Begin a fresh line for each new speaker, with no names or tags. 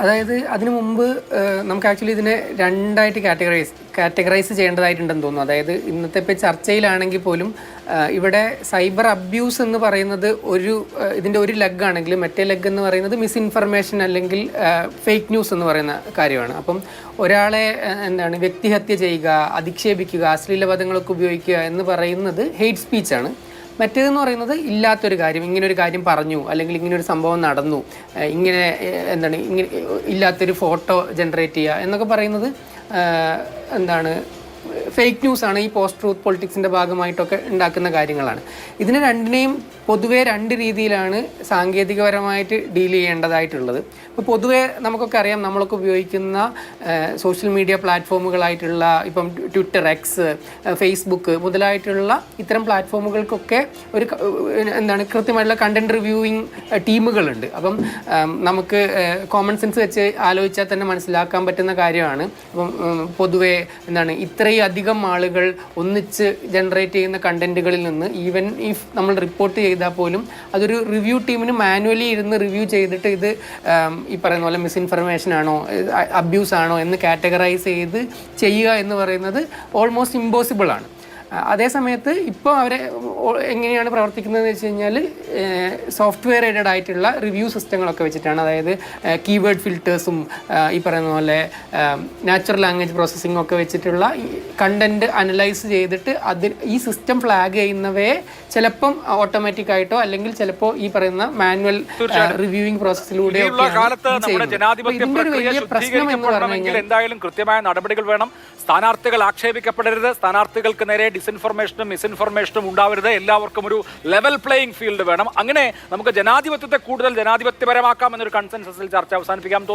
അതായത് അതിനു മുമ്പ് നമുക്ക് ആക്ച്വലി ഇതിനെ രണ്ടായിട്ട് കാറ്റഗറൈസ് കാറ്റഗറൈസ് ചെയ്യേണ്ടതായിട്ടുണ്ടെന്ന് തോന്നുന്നു. അതായത് ഇന്നത്തെ ഇപ്പോൾ ചർച്ചയിലാണെങ്കിൽ പോലും ഇവിടെ സൈബർ അബ്യൂസ് എന്ന് പറയുന്നത് ഒരു ഇതിന്റെ ഒരു ലെഗ് ആണെങ്കിൽ മറ്റേ ലെഗ് എന്ന് പറയുന്നത് മിസ്ഇൻഫർമേഷൻ അല്ലെങ്കിൽ ഫേക്ക് ന്യൂസ് എന്ന് പറയുന്ന കാര്യമാണ്. അപ്പം ഒരാളെ എന്താണ് വ്യക്തിഹത്യ ചെയ്യുക അധിക്ഷേപിക്കുക അശ്ലീല പദങ്ങളൊക്കെ ഉപയോഗിക്കുക എന്ന് പറയുന്നത് ഹെയ്റ്റ് സ്പീച്ചാണ്. മറ്റേതെന്ന് പറയുന്നത് ഇല്ലാത്തൊരു കാര്യം ഇങ്ങനെ ഒരു കാര്യം പറഞ്ഞു അല്ലെങ്കിൽ ഇങ്ങനൊരു സംഭവം നടന്നു ഇങ്ങനെ എന്താണ് ഇങ്ങനെ ഇല്ലാത്തൊരു ഫോട്ടോ ജനറേറ്റ് ചെയ്യുക എന്നൊക്കെ പറയുന്നത് എന്താണ് ഫേക്ക് ന്യൂസ് ആണ് ഈ പോസ്റ്റ് ട്രൂത്ത് പൊളിറ്റിക്സിന്റെ ഭാഗമായിട്ടൊക്കെ ഉണ്ടാക്കുന്ന കാര്യങ്ങളാണ്. ഇതിനെ രണ്ടിനെയും പൊതുവേ രണ്ട് രീതിയിലാണ് സാങ്കേതികപരമായിട്ട് ഡീൽ ചെയ്യേണ്ടതായിട്ടുള്ളത്. ഇപ്പോൾ പൊതുവേ നമുക്കൊക്കെ അറിയാം നമ്മളൊക്കെ ഉപയോഗിക്കുന്ന സോഷ്യൽ മീഡിയ പ്ലാറ്റ്ഫോമുകളായിട്ടുള്ള ഇപ്പം ട്വിറ്റർ എക്സ് ഫേസ്ബുക്ക് മുതലായിട്ടുള്ള ഇത്തരം പ്ലാറ്റ്ഫോമുകൾക്കൊക്കെ ഒരു എന്താണ് കൃത്യമായിട്ടുള്ള കണ്ടന്റ് റിവ്യൂയിങ് ടീമുകളുണ്ട്. അപ്പം നമുക്ക് കോമൺ സെൻസ് വെച്ച് ആലോചിച്ചാൽ തന്നെ മനസ്സിലാക്കാൻ പറ്റുന്ന കാര്യമാണ്. അപ്പം പൊതുവേ എന്താണ് ഇത്രയും അധികം ആളുകൾ ഒന്നിച്ച് ജനറേറ്റ് ചെയ്യുന്ന കണ്ടന്റുകളിൽ നിന്ന് ഈവൻ ഇഫ് നമ്മൾ റിപ്പോർട്ട് ചെയ്താൽ പോലും അതൊരു റിവ്യൂ ടീമിന് മാനുവലി ഇരുന്ന് റിവ്യൂ ചെയ്തിട്ട് ഇത് ഈ പറയുന്ന പോലെ മിസ്ഇൻഫർമേഷൻ ആണോ അബ്യൂസ് ആണോ എന്ന് കാറ്റഗറൈസ് ചെയ്ത് ചെയ്യുക എന്ന് പറയുന്നത് ഓൾമോസ്റ്റ് ഇമ്പോസിബിൾ ആണ്. അതേ സമയത്ത് ഇപ്പോൾ അവരെ എങ്ങനെയാണ് പ്രവർത്തിക്കുന്നത് എന്ന് വെച്ച് കഴിഞ്ഞാൽ സോഫ്റ്റ്വെയർ എയ്ഡഡ് ആയിട്ടുള്ള റിവ്യൂ സിസ്റ്റങ്ങളൊക്കെ വെച്ചിട്ടാണ്. അതായത് കീവേഡ് ഫിൽറ്റേഴ്സും ഈ പറയുന്ന പോലെ നാച്ചുറൽ ലാംഗ്വേജ് പ്രോസസ്സിംഗ് ഒക്കെ വെച്ചിട്ടുള്ള കണ്ടന്റ് അനലൈസ് ചെയ്തിട്ട് അതിൽ ഈ സിസ്റ്റം ഫ്ലാഗ് ചെയ്യുന്നവയെ ചിലപ്പം ഓട്ടോമാറ്റിക് ആയിട്ടോ അല്ലെങ്കിൽ ചിലപ്പോൾ ഈ പറയുന്ന മാനുവൽ റിവ്യൂയിങ് പ്രോസസ്സിലൂടെ വലിയ പ്രശ്നം എന്ന് പറഞ്ഞു കഴിഞ്ഞാൽ
എന്തായാലും കൃത്യമായ നടപടികൾ വേണം. സ്ഥാനാർത്ഥികൾ ആക്ഷേപിക്കപ്പെടരുത്. സ്ഥാനാർത്ഥികൾക്ക് നേരെ ഡിസ്ഇൻഫർമേഷനും മിസ്ഇൻഫർമേഷനും ഉണ്ടാവരുത്. എല്ലാവർക്കും ഒരു ലെവൽ പ്ലേയിങ് ഫീൽഡ് വേണം. അങ്ങനെ നമുക്ക് ജനാധിപത്യത്തെ കൂടുതൽ ജനാധിപത്യപരമാക്കാം എന്നൊരു കൺസെൻസസിൽ ചർച്ച അവസാനിപ്പിക്കാം. തോന്നുന്നു